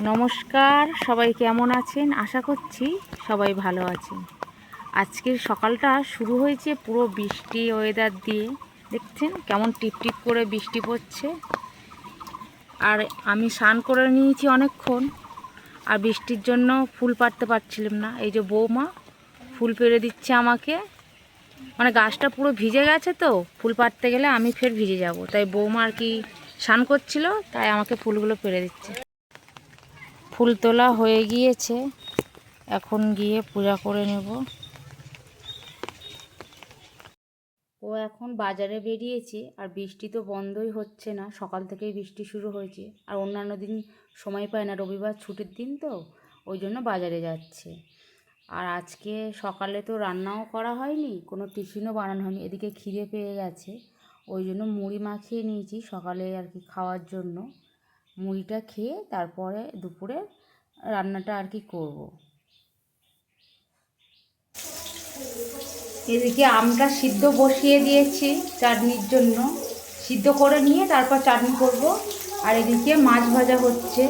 নমস্কার, সবাই কেমন আছেন? আশা করছি সবাই ভালো আছেন। আজকের সকালটা শুরু হয়েছে পুরো বৃষ্টি ওয়েদার দিয়ে। দেখছেন কেমন টিপটিপ করে বৃষ্টি পড়ছে। আর আমি স্নান করে নিয়েছি অনেকক্ষণ, আর বৃষ্টির জন্য ফুল পাড়তে পারছিলাম না। এই যে বৌমা ফুল পেরে দিচ্ছে আমাকে। মানে গাছটা পুরো ভিজে গেছে তো, ফুল পাড়তে গেলে আমি ফের ভিজে যাব। তাই বৌমা আর কি স্নান করছিল, তাই আমাকে ফুলগুলো পেরে দিচ্ছে। ফুল তোলা হয়ে গিয়েছে। এখন গিয়ে পূজা করে নেব। ও এখন বাজারে বেরিয়েছে আর বৃষ্টি তো বন্ধই হচ্ছে না, সকাল থেকেই বৃষ্টি শুরু হয়েছে। আর অন্যান্য দিন সময় পায় না, রবিবার ছুটির দিন তো, ওই জন্য বাজারে যাচ্ছে। আর আজকে সকালে তো রান্নাও করা হয়নি, কোনো টিফিনও বানানো হয়নি, এদিকে খিদে পেয়ে গেছে। ওই জন্য মুড়ি মাখিয়ে নিয়েছি সকালে আর কি খাওয়ার জন্য। মুড়িটা খেয়ে তারপরে দুপুরে রান্নাটা আর কি করব। এদিকে আমটা সিদ্ধ বসিয়ে দিয়েছি চাটনির জন্য। সিদ্ধ করে নিয়ে তারপর চাটনি করব। আর এদিকে মাছ ভাজা হচ্ছে।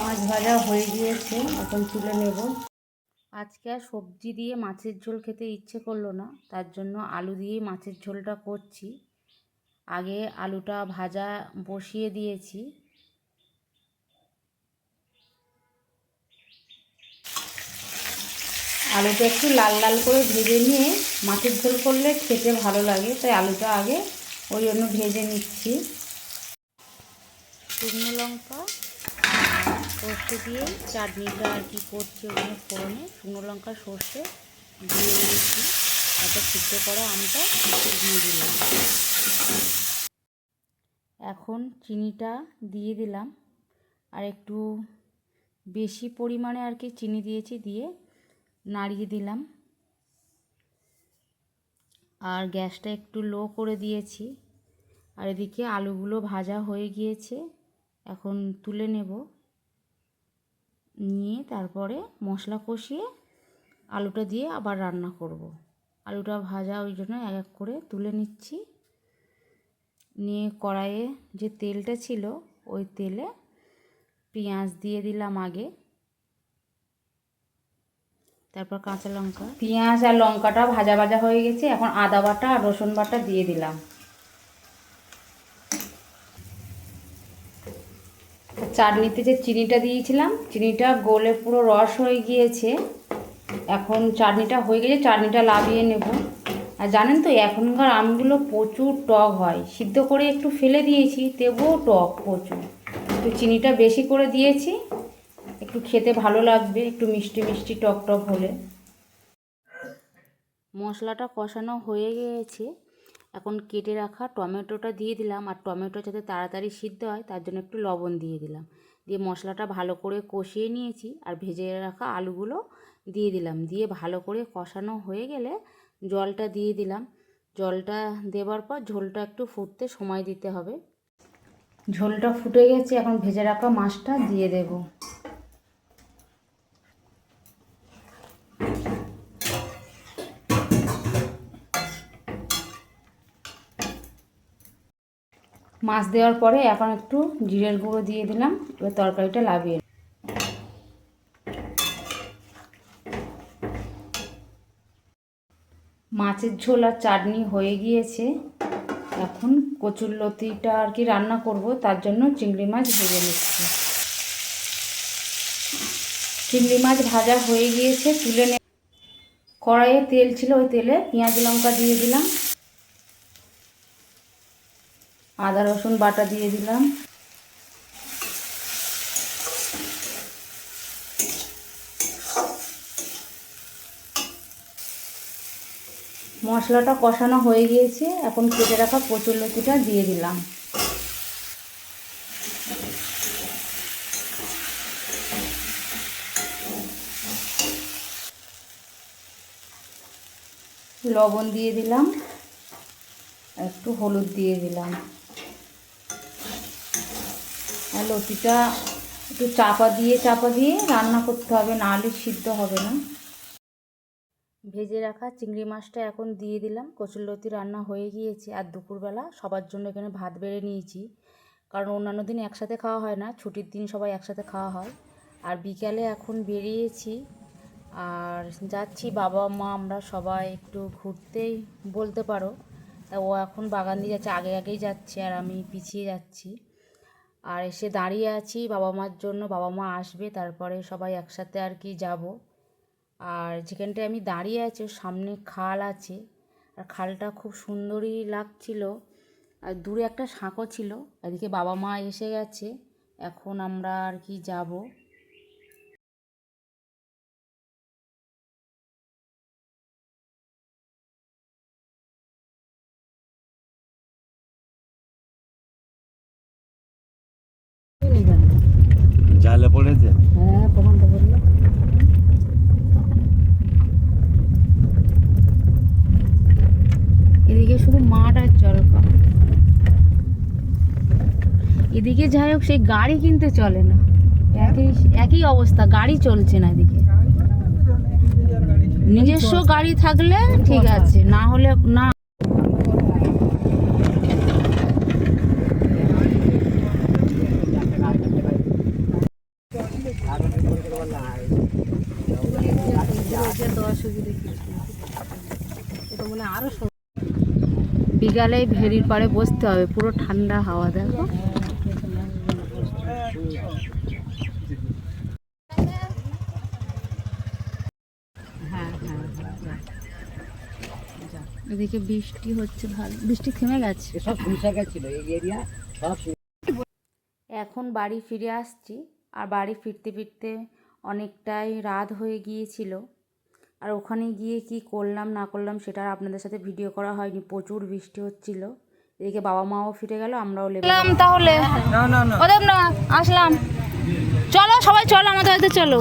মাছ ভাজা হয়ে গিয়েছে, এখন তুলে নেব। আজকে আর সবজি দিয়ে মাছের ঝোল খেতে ইচ্ছে করল না, তার জন্য আলু দিয়েই মাছের ঝোলটা করছি। আগে আলুটা ভাজা বসিয়ে দিয়েছি। আলুটা একটু লাল লাল করে ভেজে নিয়ে মাছের ঝোল করলে খেতে ভালো লাগে, তাই আলুটা আগে ওই জন্য ভেজে নিচ্ছি। শুকনো লঙ্কা সর্ষে দিয়ে চাটনিটা আর কি করছি ওখানে ফোড়নে। শুকনো লঙ্কা সর্ষে দিয়ে দিয়েছি। একটা সিদ্ধ করা আমটা দিয়ে দিলাম। এখন চিনিটা দিয়ে দিলাম। আর একটু বেশি পরিমাণে আর কি চিনি দিয়েছি, দিয়ে নাড়িয়ে দিলাম। আর গ্যাসটা একটু লো করে দিয়েছি। আর এদিকে আলুগুলো ভাজা হয়ে গিয়েছে, এখন তুলে নেব। নিয়ে তারপরে মশলা কষিয়ে আলুটা দিয়ে আবার রান্না করব। আলুটা ভাজা ওই জন্য এক এক করে তুলে নিচ্ছি। নিয়ে কড়াইয়ে যে তেলটা ছিল, ওই তেলে পেঁয়াজ দিয়ে দিলাম আগে। তারপর কাঁচা লঙ্কা। পেঁয়াজ আর লঙ্কাটা ভাজা ভাজা হয়ে গেছে, এখন আদা বাটা আর রসুন বাটা দিয়ে দিলাম। চাটনিতে যে চিনিটা দিয়েছিলাম, চিনিটা গলে পুরো রস হয়ে গিয়েছে। এখন চাটনিটা হয়ে গেছে, চাটনিটা লাভিয়ে নেব। আর জানেন তো, এখনকার আমগুলো প্রচুর টক হয়। সিদ্ধ করে একটু ফেলে দিয়েছি তবুও টক প্রচুর। একটু চিনিটা বেশি করে দিয়েছি, একটু খেতে ভালো লাগবে, একটু মিষ্টি মিষ্টি টক টক হলে। মশলাটা কষানো হয়ে গিয়েছে এখন কেটে রাখা টমেটোটা দিয়ে দিলাম, আর টমেটো যাতে তাড়াতাড়ি সিদ্ধ হয়, তার জন্য একটু লবণ দিয়ে দিলাম। দিয়ে মশলাটা ভালো করে কষিয়ে নিয়েছি আর ভেজে রাখা আলুগুলো দিয়ে দিলাম। দিয়ে ভালো করে কষানো হয়ে গেলে জলটা দিয়ে দিলাম। জলটা দেবার পর ঝোলটা একটু ফুটতে সময় দিতে হবে। ঝোলটা ফুটে গেছে, এখন ভেজে রাখা মাছটা দিয়ে দেব। মাছ দেওয়ার পরে এখন একটু জিরের গুঁড়ো দিয়ে দিলাম, এবার তরকারিটা লাভিয়ে মাছের ঝোল আর চাটনি হয়ে গিয়েছে। এখন কচুর লতিটা আর কি রান্না করব, তার জন্য চিংড়ি মাছ ভেজে নিচ্ছি। চিংড়ি মাছ ভাজা হয়ে গিয়েছে, তুলে নে কড়াইয়ে তেল ছিল ওই তেলে পেঁয়াজ লঙ্কা দিয়ে দিলাম। আদা, রসুন বাটা দিয়ে দিলাম। মশলাটা কষানো হয়ে গিয়েছে। এখন কেটে রাখা কচুর লতিটা দিয়ে দিলাম। লবণ দিয়ে দিলাম। একটু হলুদ দিয়ে দিলাম। লতিটা একটু চাপা দিয়ে চাপা দিয়ে রান্না করতে হবে নাহলে সিদ্ধ হবে না। ভেজে রাখা চিংড়ি মাছটা এখন দিয়ে দিলাম। কচুরলতি রান্না হয়ে গিয়েছে আর দুপুরবেলা সবার জন্য এখানে ভাত বেড়ে নিয়েছি। কারণ অন্যান্য দিন একসাথে খাওয়া হয় না, ছুটির দিন সবাই একসাথে খাওয়া হয়। আর বিকালে এখন বেরিয়েছি আর যাচ্ছি, বাবা, মা, আমরা সবাই একটু ঘুরতেই বলতে পারো। তা ও এখন বাগান দিয়ে যাচ্ছে, আগে আগেই যাচ্ছে আর আমি পিছিয়ে যাচ্ছি। আর এসে দাঁড়িয়ে আছি, বাবা মার জন্য। বাবা মা আসবে, তারপরে সবাই একসাথে আর কি যাব। আর যেখানটায় আমি দাঁড়িয়ে আছি সামনে খাল আছে। আর খালটা খুব সুন্দরই লাগছিল। আর দূরে একটা সাঁকো ছিল। এদিকে বাবা মা এসে গেছে। এখন আমরা আর কি যাব। জালে পড়েছে? হ্যাঁ এদিকে শুধু মাঠ আর জল এদিকে যাই হোক, সেই গাড়ি কিনতে চলে না। একই অবস্থা, গাড়ি চলছে না এদিকে। নিজস্ব গাড়ি থাকলে ঠিক আছে, না হলে না বিকালে ভেরির পাড়ে বসতে হবে পুরো ঠান্ডা হাওয়া দেখো। এদিকে বৃষ্টি হচ্ছে ভালো। বৃষ্টি থেমে গেছে? সব এই এরিয়া সব এখন বাড়ি ফিরে আসছি আর বাড়ি ফিরতে ফিরতে অনেকটাই রাত হয়ে গিয়েছিল। আর ওখানে গিয়ে কি করলাম না করলাম সেটা আর আপনাদের সাথে ভিডিও করা হয়নি প্রচুর বৃষ্টি হচ্ছিল। এদিকে বাবা মাও ফিরে গেল আমরাও লেবলাম তাহলে। না না না। আসলাম। চলো সবাই চলো আমাদের হয়তো চলো।